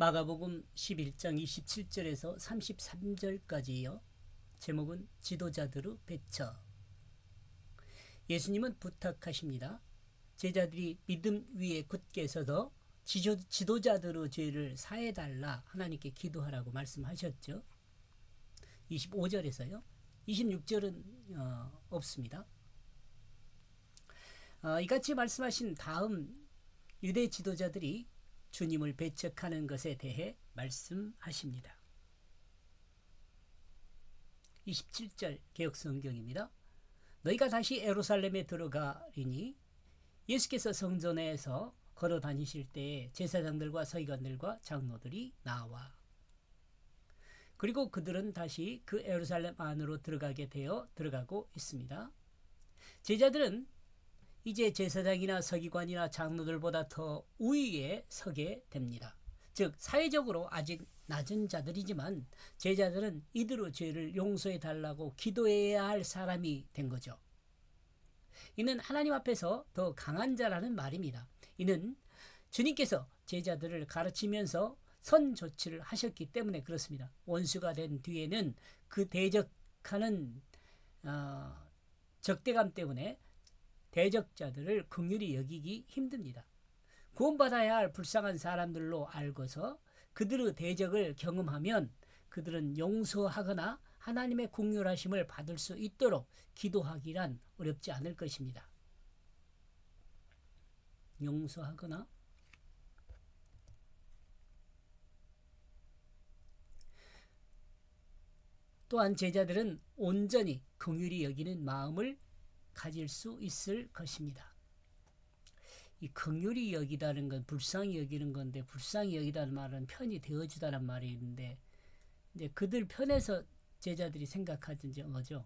마가복음 11장 27절에서 33절까지요. 제목은 지도자들의 배처. 예수님은 부탁하십니다. 제자들이 믿음 위에 굳게 서서 지조, 지도자들의 죄를 사해달라 하나님께 기도하라고 말씀하셨죠. 25절에서요. 26절은 어, 없습니다. 어, 이같이 말씀하신 다음 유대 지도자들이 주님을 배척하는 것에 대해 말씀하십니다. 27절 개혁 성경입니다. 너희가 다시 에루살렘에 들어가리니 예수께서 성전에서 걸어 다니실 때에 제사장들과 서기관들과 장로들이 나와 그리고 그들은 다시 그 에루살렘 안으로 들어가게 되어 들어가고 있습니다. 제자들은 이제 제사장이나 서기관이나 장로들보다 더 우위에 서게 됩니다. 즉 사회적으로 아직 낮은 자들이지만 제자들은 이들의 죄를 용서해 달라고 기도해야 할 사람이 된 거죠. 이는 하나님 앞에서 더 강한 자라는 말입니다. 이는 주님께서 제자들을 가르치면서 선 조치를 하셨기 때문에 그렇습니다. 원수가 된 뒤에는 그 대적하는 어, 적대감 때문에 대적자들을 긍휼히 여기기 힘듭니다. 구원받아야 할 불쌍한 사람들로 알고서 그들의 대적을 경험하면 그들은 용서하거나 하나님의 공률하심을 받을 수 있도록 기도하기란 어렵지 않을 것입니다. 용서하거나 또한 제자들은 온전히 긍휼히 여기는 마음을 가질 수 있을 것입니다. 이 긍휼히 여기다는 건 불쌍히 여기는 건데 불쌍히 여기다는 말은 편이 되어주다는 말이 있는데 이제 그들 편에서 제자들이 생각하던 거죠.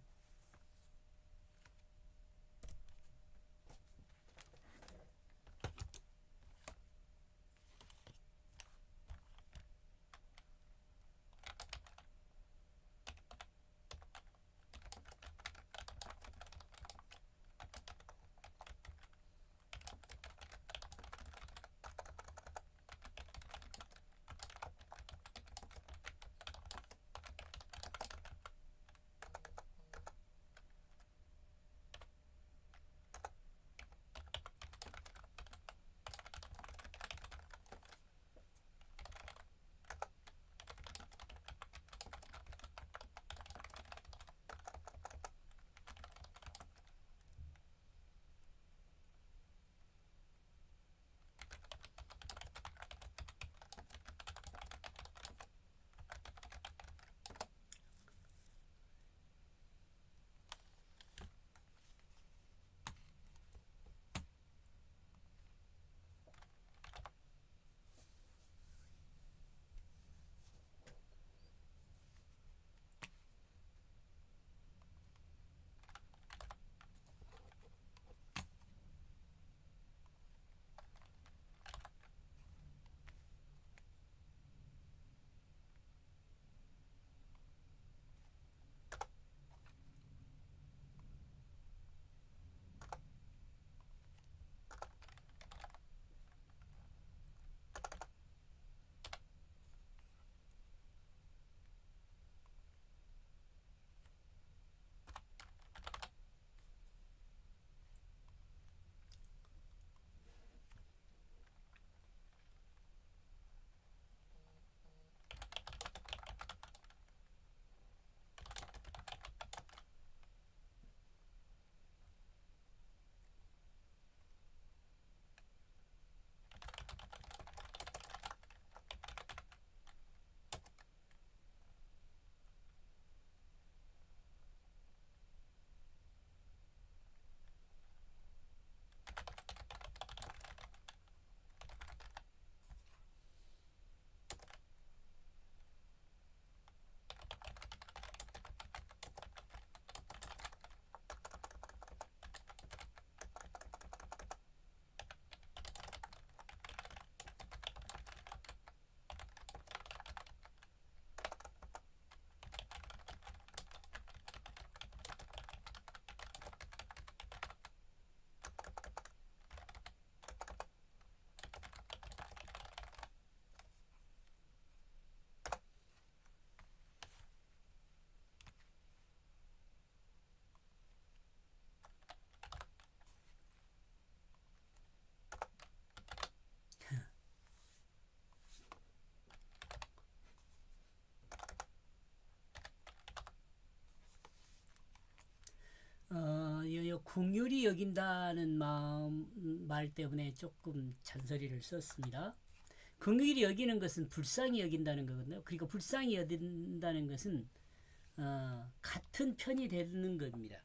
긍휼히 여긴다는 마음 말 때문에 조금 잔소리를 썼습니다. 긍휼히 여기는 것은 불쌍히 여긴다는 거거든요. 그리고 불쌍히 여긴다는 것은 어, 같은 편이 되는 겁니다.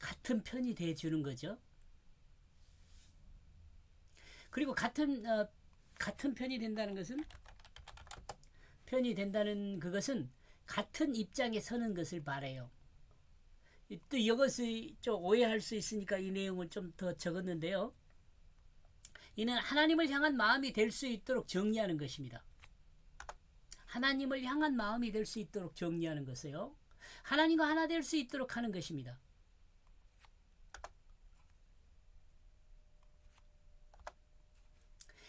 같은 편이 돼 주는 거죠. 그리고 같은 어, 같은 편이 된다는 것은 편이 된다는 그것은 같은 입장에 서는 것을 말해요. 또 이것을 좀 오해할 수 있으니까 이 내용을 좀 더 적었는데요. 이는 하나님을 향한 마음이 될 수 있도록 정리하는 것입니다. 하나님을 향한 마음이 될 수 있도록 정리하는 것이요. 하나님과 하나 될 수 있도록 하는 것입니다.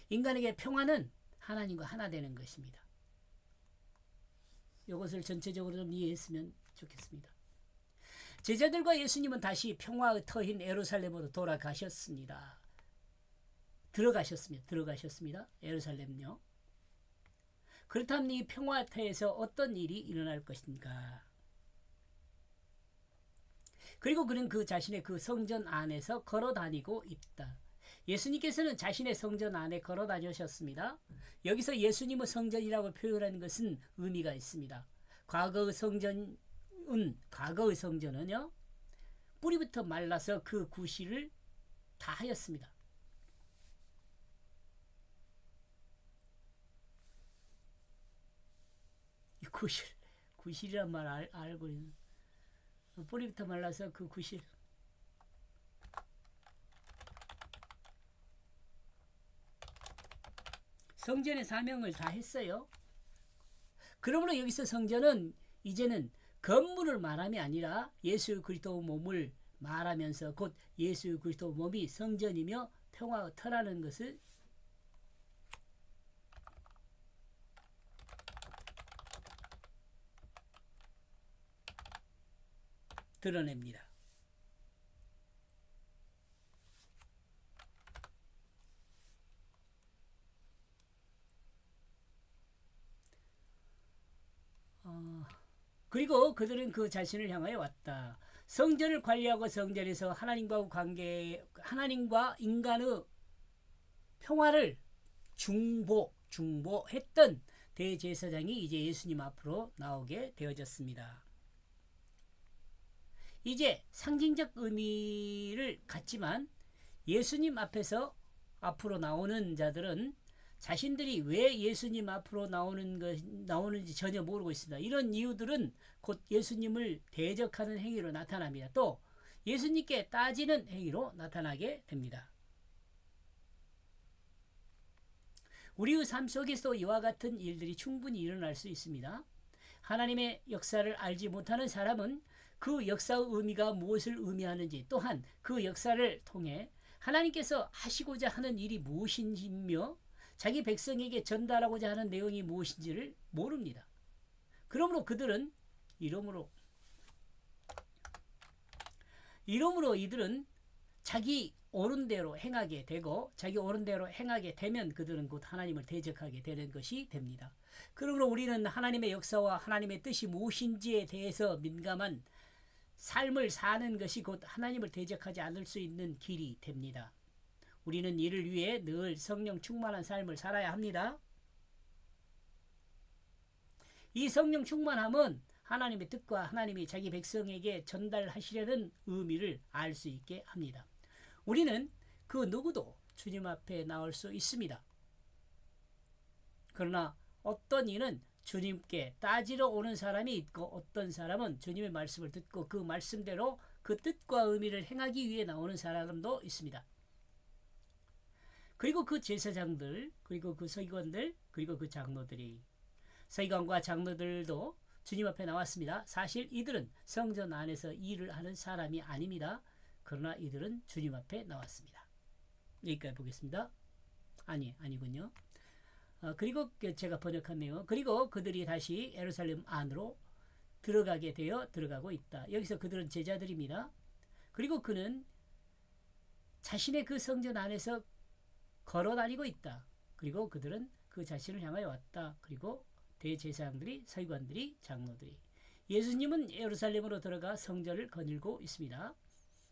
인간에게 평화는 하나님과 하나 되는 것입니다. 이것을 전체적으로 좀 이해했으면 좋겠습니다. 제자들과 예수님은 다시 평화의 터인 에루살렘으로 돌아가셨습니다. 들어가셨습니다. 들어가셨습니다. 에루살렘요. 그렇다면 이 평화터에서 어떤 일이 일어날 것인가? 그리고 그는 그 자신의 그 성전 안에서 걸어 다니고 있다. 예수님께서는 자신의 성전 안에 걸어 다니셨습니다. 여기서 예수님의 성전이라고 표현하는 것은 의미가 있습니다. 과거의 성전은 과거의 성전은요 뿌리부터 말라서 그 구실을 다 하였습니다. 이 구실 구실이란 말 알, 알고 있는 뿌리부터 말라서 그 구실 성전의 사명을 다 했어요. 그러므로 여기서 성전은 이제는 건물을 말함이 아니라 예수 그리스도 몸을 말하면서 곧 예수 그리스도 몸이 성전이며 평화의 터라는 것을 드러냅니다. 그들은 그 자신을 향하여 왔다. 성전을 관리하고 성전에서 하나님과 관계, 하나님과 인간의 평화를 중보, 중보했던 대제사장이 이제 예수님 앞으로 나오게 되어졌습니다. 이제 상징적 의미를 갖지만 예수님 앞에서 앞으로 나오는 자들은 자신들이 왜 예수님 앞으로 나오는 것 나오는지 전혀 모르고 있습니다. 이런 이유들은 곧 예수님을 대적하는 행위로 나타납니다. 또 예수님께 따지는 행위로 나타나게 됩니다. 우리의 삶 속에서 이와 같은 일들이 충분히 일어날 수 있습니다. 하나님의 역사를 알지 못하는 사람은 그 역사의 의미가 무엇을 의미하는지 또한 그 역사를 통해 하나님께서 하시고자 하는 일이 무엇인지며 자기 백성에게 전달하고자 하는 내용이 무엇인지를 모릅니다. 그러므로 그들은 이러므로 이러므로 이들은 자기 옳은 대로 행하게 되고 자기 옳은 대로 행하게 되면 그들은 곧 하나님을 대적하게 되는 것이 됩니다. 그러므로 우리는 하나님의 역사와 하나님의 뜻이 무엇인지에 대해서 민감한 삶을 사는 것이 곧 하나님을 대적하지 않을 수 있는 길이 됩니다. 우리는 이를 위해 늘 성령 충만한 삶을 살아야 합니다. 이 성령 충만함은 하나님의 뜻과 하나님이 자기 백성에게 전달하시려는 의미를 알 수 있게 합니다. 우리는 그 누구도 주님 앞에 나올 수 있습니다. 그러나 어떤 이는 주님께 따지러 오는 사람이 있고 어떤 사람은 주님의 말씀을 듣고 그 말씀대로 그 뜻과 의미를 행하기 위해 나오는 사람도 있습니다. 그리고 그 제사장들, 그리고 그 서기관들, 그리고 그 장로들이 서기관과 장로들도 주님 앞에 나왔습니다. 사실 이들은 성전 안에서 일을 하는 사람이 아닙니다. 그러나 이들은 주님 앞에 나왔습니다. 여기까지 보겠습니다. 아니, 아니군요. 어, 그리고 그 제가 번역한 내용, 그리고 그들이 다시 에루살렘 안으로 들어가게 되어 들어가고 있다. 여기서 그들은 제자들입니다. 그리고 그는 자신의 그 성전 안에서 걸어 다니고 있다. 그리고 그들은 그 자신을 향하여 왔다. 그리고 대제사장들이 서기관들이 장로들이 예수님은 예루살렘으로 들어가 성전을 거닐고 있습니다.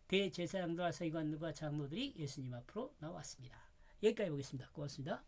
대제사장들과 서기관들과 장로들이 예수님 앞으로 나왔습니다. 여기까지 보겠습니다. 고맙습니다.